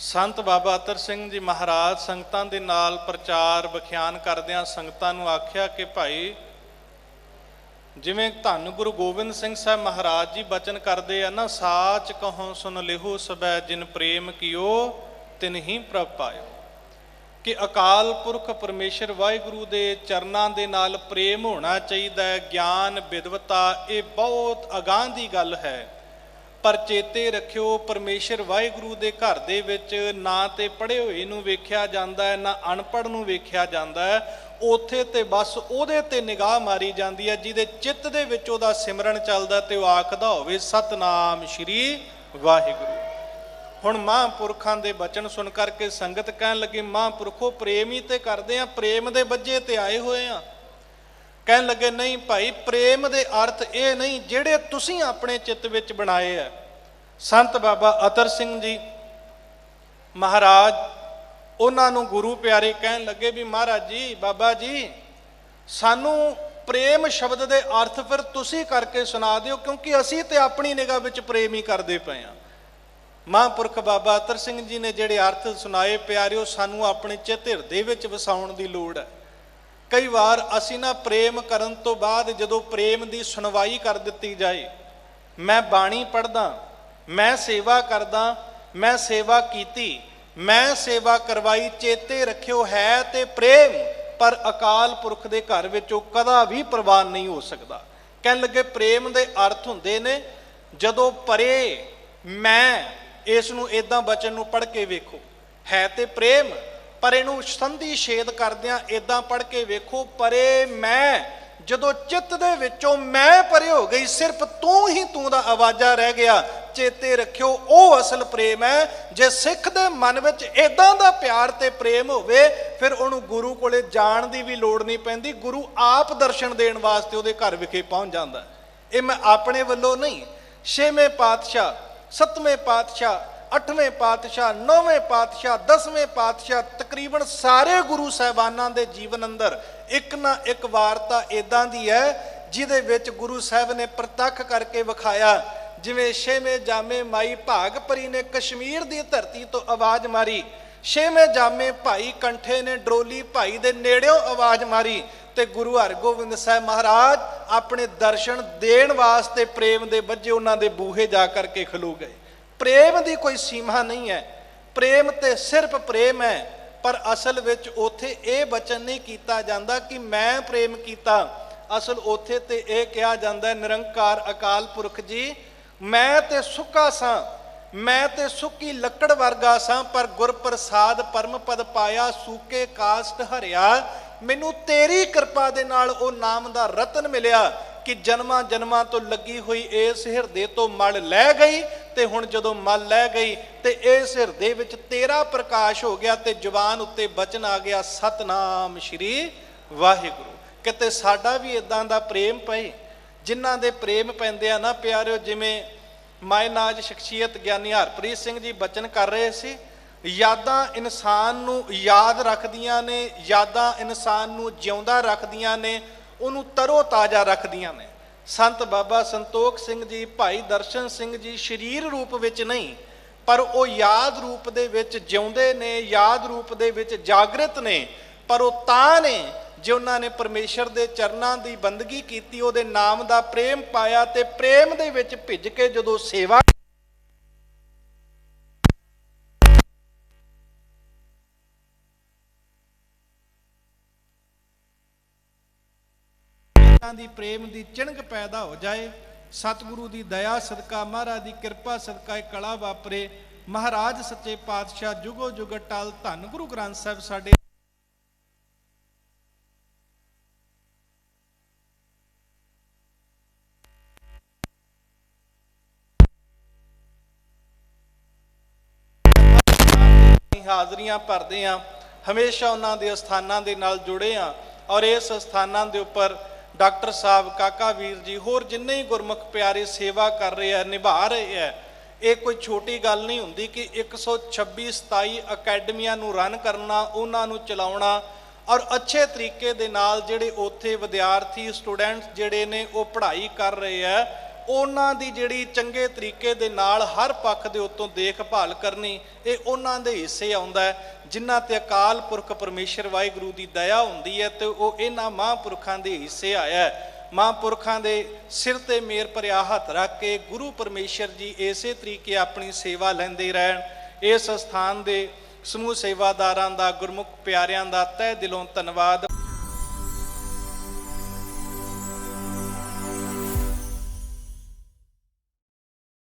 ਸੰਤ ਬਾਬਾ ਅਤਰ ਸਿੰਘ ਜੀ ਮਹਾਰਾਜ ਸੰਗਤਾਂ ਦੇ ਨਾਲ ਪ੍ਰਚਾਰ ਵਿਖਿਆਨ ਕਰਦਿਆਂ ਸੰਗਤਾਂ ਨੂੰ ਆਖਿਆ ਕਿ ਭਾਈ, ਜਿਵੇਂ ਧੰਨ ਗੁਰੂ ਗੋਬਿੰਦ ਸਿੰਘ ਸਾਹਿਬ ਮਹਾਰਾਜ ਜੀ ਬਚਨ ਕਰਦੇ ਆ ਨਾ, ਸਾਚ ਕਹੋ ਸੁਨ ਲਿਹੋ ਸਬੈ ਜਿਨ ਪ੍ਰੇਮ ਕੀਓ, ਤਿਨ ਹੀ ਪ੍ਰਭ ਪਾਇਓ। ਕਿ ਅਕਾਲ ਪੁਰਖ ਪਰਮੇਸ਼ਰ ਵਾਹਿਗੁਰੂ ਦੇ ਚਰਨਾਂ ਦੇ ਨਾਲ ਪ੍ਰੇਮ ਹੋਣਾ ਚਾਹੀਦਾ ਹੈ, ਗਿਆਨ ਵਿਦਵਤਾ ਇਹ ਬਹੁਤ ਅਗਾਂਹ ਦੀ ਗੱਲ ਹੈ। ਪਰ ਚੇਤੇ ਰੱਖਿਓ, ਪਰਮੇਸ਼ਰ ਵਾਹਿਗੁਰੂ ਦੇ ਘਰ ਦੇ ਵਿੱਚ ਨਾ ਤੇ ਪੜ੍ਹੇ ਹੋਏ ਨੂੰ ਵੇਖਿਆ ਜਾਂਦਾ ਹੈ, ਨਾ ਅਨਪੜ੍ਹ ਨੂੰ ਵੇਖਿਆ ਜਾਂਦਾ ਹੈ। ਉਥੇ ਤੇ ਬਸ ਉਹਦੇ ਤੇ ਨਿਗਾਹ ਮਾਰੀ ਜਾਂਦੀ ਹੈ, ਜਿਹਦੇ ਚਿੱਤ ਦੇ ਵਿੱਚ ਉਹਦਾ ਸਿਮਰਨ ਚੱਲਦਾ ਤੇ ਉਹ ਆਖਦਾ ਹੋਵੇ, ਸਤਨਾਮ ਸ਼੍ਰੀ ਵਾਹਿਗੁਰੂ। ਹੁਣ ਮਹਾਂਪੁਰਖਾਂ ਦੇ ਬਚਨ ਸੁਣ ਕਰਕੇ ਸੰਗਤ ਕਹਿਣ ਲੱਗੀ, ਮਹਾਂਪੁਰਖੋ, ਪ੍ਰੇਮ ਹੀ ਤੇ ਕਰਦੇ ਆ ਪ੍ਰੇਮ ਦੇ ਵੱਜੇ ਤੇ ਆਏ ਹੋਏ ਆ ਕਹਿਣ ਲੱਗੇ, ਨਹੀਂ ਭਾਈ, ਪ੍ਰੇਮ ਦੇ ਅਰਥ ਇਹ ਨਹੀਂ, ਜਿਹੜੇ ਤੁਸੀਂ ਆਪਣੇ ਚਿੱਤ ਵਿੱਚ ਬਣਾਏ ਆ। ਸੰਤ ਬਾਬਾ ਅਤਰ ਸਿੰਘ ਜੀ ਮਹਾਰਾਜ, ਉਹਨਾਂ ਨੂੰ ਗੁਰੂ ਪਿਆਰੇ ਕਹਿਣ ਲੱਗੇ ਵੀ, ਮਹਾਰਾਜ ਜੀ, ਬਾਬਾ ਜੀ, ਸਾਨੂੰ ਪ੍ਰੇਮ ਸ਼ਬਦ ਦੇ ਅਰਥ ਫਿਰ ਤੁਸੀਂ ਕਰਕੇ ਸੁਣਾ ਦਿਓ, ਕਿਉਂਕਿ ਅਸੀਂ ਤੇ ਆਪਣੀ ਨਿਗਾਹ ਵਿੱਚ ਪ੍ਰੇਮ ਹੀ ਕਰਦੇ ਪਏ ਆ ਮਹਾਂਪੁਰਖ ਬਾਬਾ ਅਤਰ ਸਿੰਘ ਜੀ ਨੇ ਜਿਹੜੇ ਅਰਥ ਸੁਣਾਏ, ਪਿਆਰਿਓ, ਸਾਨੂੰ ਆਪਣੇ ਚਿੱਤ ਹਿਰਦੇ ਵਿੱਚ ਵਸਾਉਣ ਦੀ ਲੋੜ ਹੈ। ਕਈ ਵਾਰ ਅਸੀਂ ਨਾ ਪ੍ਰੇਮ ਕਰਨ ਤੋਂ ਬਾਅਦ ਜਦੋਂ ਪ੍ਰੇਮ ਦੀ ਸੁਣਵਾਈ ਕਰ ਦਿੱਤੀ ਜਾਏ, ਮੈਂ ਬਾਣੀ ਪੜਦਾ ਮੈਂ ਸੇਵਾ ਕਰਦਾ, ਮੈਂ ਸੇਵਾ ਕੀਤੀ, ਮੈਂ ਸੇਵਾ ਕਰਵਾਈ, ਚੇਤੇ ਰੱਖਿਓ ਹੈ ਤੇ ਪ੍ਰੇਮ, ਪਰ ਅਕਾਲ ਪੁਰਖ ਦੇ ਘਰ ਵਿੱਚੋਂ ਕਦਾ ਵੀ ਪ੍ਰਵਾਨ ਨਹੀਂ ਹੋ ਸਕਦਾ। ਕਹਿਣ ਲੱਗੇ ਪ੍ਰੇਮ ਦੇ ਅਰਥ ਹੁੰਦੇ ਨੇ, ਜਦੋਂ ਪਰੇ ਮੈਂ ਇਸ ਨੂੰ ਇਦਾਂ ਬਚਨ ਨੂੰ ਪੜ੍ਹ ਕੇ ਵੇਖੋ, ਹੈ ਤੇ ਪ੍ਰੇਮ ਪਰ ਇਹਨੂੰ ਸੰਧੀ ਛੇਦ ਕਰਦਿਆਂ ਇਦਾਂ ਪੜ੍ਹ ਕੇ ਵੇਖੋ, ਪਰੇ ਮੈਂ, ਜਦੋਂ ਚਿੱਤ ਦੇ ਵਿੱਚੋਂ ਮੈਂ ਪਰੇ ਹੋ ਗਈ, ਸਿਰਫ ਤੂੰ ਹੀ ਤੂੰ ਦਾ ਆਵਾਜ਼ਾ ਰਹਿ ਗਿਆ, ਚੇਤੇ ਰੱਖਿਓ, ਉਹ ਅਸਲ ਪ੍ਰੇਮ ਹੈ, ਜੇ ਸਿੱਖ ਦੇ ਮਨ ਵਿੱਚ ਇਦਾਂ ਦਾ ਪਿਆਰ ਤੇ ਪ੍ਰੇਮ ਹੋਵੇ, ਫਿਰ ਉਹਨੂੰ ਗੁਰੂ ਕੋਲੇ ਜਾਣ ਦੀ ਵੀ ਲੋੜ ਨਹੀਂ ਪੈਂਦੀ, ਗੁਰੂ ਆਪ ਦਰਸ਼ਨ ਦੇਣ ਵਾਸਤੇ ਉਹਦੇ ਘਰ ਵਿਖੇ ਪਹੁੰਚ ਜਾਂਦਾ। ਇਹ ਮੈਂ ਆਪਣੇ ਵੱਲੋਂ ਨਹੀਂ, ਛੇਵੇਂ ਪਾਤਸ਼ਾਹ, ਸੱਤਵੇਂ ਪਾਤਸ਼ਾਹ ਅੱਠਵੇਂ ਪਾਤਸ਼ਾਹ, ਨੌਵੇਂ ਪਾਤਸ਼ਾਹ, ਦਸਵੇਂ ਪਾਤਸ਼ਾਹ, ਤਕਰੀਬਨ ਸਾਰੇ ਗੁਰੂ ਸਾਹਿਬਾਨਾਂ ਦੇ ਜੀਵਨ ਅੰਦਰ ਇੱਕ ਨਾ ਇੱਕ ਵਾਰਤਾ ਇਦਾਂ ਦੀ ਹੈ, ਜਿਹਦੇ ਵਿੱਚ ਗੁਰੂ ਸਾਹਿਬ ਨੇ ਪ੍ਰਤੱਖ ਕਰਕੇ ਵਿਖਾਇਆ, ਜਿਵੇਂ ਛੇਵੇਂ ਜਾਮੇ ਮਾਈ ਭਾਗ ਪਰੀ ਨੇ ਕਸ਼ਮੀਰ ਦੀ ਧਰਤੀ ਤੋਂ ਆਵਾਜ਼ ਮਾਰੀ, ਛੇਵੇਂ ਜਾਮੇ ਭਾਈ ਕੰਠੇ ਨੇ ਡਰੋਲੀ ਭਾਈ ਦੇ ਨੇੜਿਓਂ ਆਵਾਜ਼ ਮਾਰੀ ਤੇ ਗੁਰੂ ਹਰਗੋਬਿੰਦ ਸਾਹਿਬ ਮਹਾਰਾਜ ਆਪਣੇ ਦਰਸ਼ਨ ਦੇਣ ਵਾਸਤੇ ਪ੍ਰੇਮ ਦੇ ਵੱਜੇ ਉਹਨਾਂ ਦੇ ਬੂਹੇ ਜਾ ਕਰਕੇ ਖਲੋ ਗਏ। ਪ੍ਰੇਮ ਦੀ ਕੋਈ ਸੀਮਾ ਨਹੀਂ ਹੈ। ਪ੍ਰੇਮ ਤੇ ਸਿਰਫ ਪ੍ਰੇਮ ਹੈ, ਪਰ ਅਸਲ ਵਿੱਚ ਉਥੇ ਇਹ ਬਚਨ ਨਹੀਂ ਕੀਤਾ ਜਾਂਦਾ ਕਿ ਮੈਂ ਪ੍ਰੇਮ ਕੀਤਾ। ਅਸਲ ਉਥੇ ਤੇ ਇਹ ਕਿਹਾ ਜਾਂਦਾ ਹੈ ਨਿਰੰਕਾਰ ਅਕਾਲ ਪੁਰਖ ਜੀ, ਮੈਂ ਤੇ ਸੁੱਕਾ ਸਾਂ। ਮੈਂ ਤੇ ਸੁੱਕੀ ਲੱਕੜ ਵਰਗਾ ਸਾਂ, ਪਰ ਗੁਰ ਪ੍ਰਸਾਦ ਪਰਮ ਪਦ ਪਾਇਆ, ਸੂਕੇ ਕਾਸਟ ਹਰਿਆ। ਮੈਨੂੰ ਤੇਰੀ ਕਿਰਪਾ ਦੇ ਨਾਲ ਉਹ ਨਾਮ ਦਾ ਰਤਨ ਮਿਲਿਆ ਕਿ ਜਨਮਾਂ ਜਨਮਾਂ ਤੋਂ ਲੱਗੀ ਹੋਈ ਇਸ ਹਿਰਦੇ ਤੋਂ ਮਲ ਲੈ ਗਈ ਤੇ ਹੁਣ ਜਦੋਂ ਮਲ ਲੈ ਗਈ ਤੇ ਇਸ ਹਿਰਦੇ ਵਿੱਚ ਤੇਰਾ ਪ੍ਰਕਾਸ਼ ਹੋ ਗਿਆ ਤੇ ਜ਼ੁਬਾਨ ਉੱਤੇ ਬਚਨ ਆ ਗਿਆ, ਸਤਨਾਮ ਸ਼੍ਰੀ ਵਾਹਿਗੁਰੂ। ਕਿਤੇ ਸਾਡਾ ਵੀ ਇਦਾਂ ਦਾ ਪ੍ਰੇਮ ਪਏ, ਜਿਨ੍ਹਾਂ ਦੇ ਪ੍ਰੇਮ ਪੈਂਦੇ ਆ ਨਾ ਪਿਆਰਿਓ, ਜਿਵੇਂ ਮਾਇਨਾਜ ਸ਼ਖਸੀਅਤ ਗਿਆਨੀ ਹਰਪ੍ਰੀਤ ਸਿੰਘ ਜੀ ਬਚਨ ਕਰ ਰਹੇ ਸੀ, ਯਾਦਾਂ ਇਨਸਾਨ ਨੂੰ ਯਾਦ ਰੱਖਦੀਆਂ ਨੇ, ਯਾਦਾਂ ਇਨਸਾਨ ਨੂੰ ਜਿਉਂਦਾ ਰੱਖਦੀਆਂ ਨੇ, ਉਹਨੂੰ ਤਰੋ ਤਾਜ਼ਾ ਰੱਖਦੀਆਂ ਨੇ। ਸੰਤ ਬਾਬਾ ਸੰਤੋਖ ਸਿੰਘ ਜੀ, ਭਾਈ ਦਰਸ਼ਨ ਸਿੰਘ ਜੀ ਸਰੀਰ ਰੂਪ ਵਿੱਚ ਨਹੀਂ, ਪਰ ਉਹ ਯਾਦ ਰੂਪ ਦੇ ਵਿੱਚ ਜਿਉਂਦੇ ਨੇ, ਯਾਦ ਰੂਪ ਦੇ ਵਿੱਚ ਜਾਗਰਤ ਨੇ, ਪਰ ਉਹ ਤਾਂ ਨੇ ਜੇ ਉਹਨਾਂ ਨੇ ਪਰਮੇਸ਼ਰ ਦੇ ਚਰਨਾਂ ਦੀ ਬੰਦਗੀ ਕੀਤੀ, ਉਹਦੇ ਨਾਮ ਦਾ ਪ੍ਰੇਮ ਪਾਇਆ ਤੇ ਪ੍ਰੇਮ ਦੇ ਵਿੱਚ ਭਿੱਜ ਕੇ ਜਦੋਂ ਸੇਵਾ ਇਹਨਾਂ ਦੀ ਪ੍ਰੇਮ ਦੀ ਚਿਣਕ ਪੈਦਾ ਹੋ ਜਾਏ, ਸਤਿਗੁਰੂ ਦੀ ਦਇਆ ਸਦਕਾ, ਮਹਾਰਾਜ ਦੀ ਕਿਰਪਾ ਸਦਕਾ ਇਹ ਕਲਾ ਵਾਪਰੇ। ਮਹਾਰਾਜ ਸੱਚੇ ਪਾਤਸ਼ਾਹ ਜੁਗੋ ਜੁਗ ਟਲ ਧੰਨ ਗੁਰੂ ਗ੍ਰੰਥ ਸਾਹਿਬ ਸਾਡੇ ਹਾਜ਼ਰੀਆਂ ਭਰਦੇ ਆ। ਹਮੇਸ਼ਾ ਉਹਨਾਂ ਦੇ ਸਥਾਨਾਂ ਦੇ ਨਾਲ ਜੁੜੇ ਆ ਔਰ ਇਸ ਸਥਾਨਾਂ ਦੇ ਉੱਪਰ ਡਾਕਟਰ ਸਾਹਿਬ ਕਾਕਾ ਵੀਰ ਜੀ, ਹੋਰ ਜਿੰਨੇ ਹੀ ਗੁਰਮੁਖ ਪਿਆਰੇ ਸੇਵਾ ਕਰ ਰਹੇ ਆ, ਨਿਭਾ ਰਹੇ ਆ, ਇਹ ਕੋਈ ਛੋਟੀ ਗੱਲ ਨਹੀਂ ਹੁੰਦੀ ਕਿ 126 27 ਅਕੈਡਮੀਆਂ ਨੂੰ ਰਨ ਕਰਨਾ, ਉਹਨਾਂ ਨੂੰ ਚਲਾਉਣਾ ਔਰ ਅੱਛੇ ਤਰੀਕੇ ਦੇ ਨਾਲ ਜਿਹੜੇ ਉੱਥੇ ਵਿਦਿਆਰਥੀ, ਸਟੂਡੈਂਟਸ ਜਿਹੜੇ ਨੇ ਉਹ ਪੜ੍ਹਾਈ ਕਰ ਰਹੇ ਆ ਉਹਨਾਂ ਦੀ ਜਿਹੜੀ ਚੰਗੇ ਤਰੀਕੇ ਦੇ ਨਾਲ ਹਰ ਪੱਖ ਦੇ ਉੱਤੋਂ ਦੇਖਭਾਲ ਕਰਨੀ ਇਹ ਉਹਨਾਂ ਦੇ ਹਿੱਸੇ ਆਉਂਦਾ ਹੈ, ਜਿਨ੍ਹਾਂ ਤੇ ਅਕਾਲ ਪੁਰਖ ਪਰਮੇਸ਼ਰ ਵਾਹਿਗੁਰੂ ਦੀ ਦਇਆ ਹੁੰਦੀ ਹੈ ਤੇ ਉਹ ਇਹਨਾਂ ਮਹਾਂਪੁਰਖਾਂ ਦੇ ਹਿੱਸੇ ਆਇਆ ਹੈ। ਮਹਾਂਪੁਰਖਾਂ ਦੇ ਸਿਰ ਤੇ ਮੇਰ ਭਰਿਆ ਹੱਥ ਰੱਖ ਕੇ ਗੁਰੂ ਪਰਮੇਸ਼ਰ ਜੀ ਇਸੇ ਤਰੀਕੇ ਆਪਣੀ ਸੇਵਾ ਲੈਂਦੇ ਰਹਿਣ। ਇਸ ਸਥਾਨ ਦੇ ਸਮੂਹ ਸੇਵਾਦਾਰਾਂ ਦਾ, ਗੁਰਮੁਖ ਪਿਆਰਿਆਂ ਦਾ ਤਹਿ ਦਿਲੋਂ ਧੰਨਵਾਦ।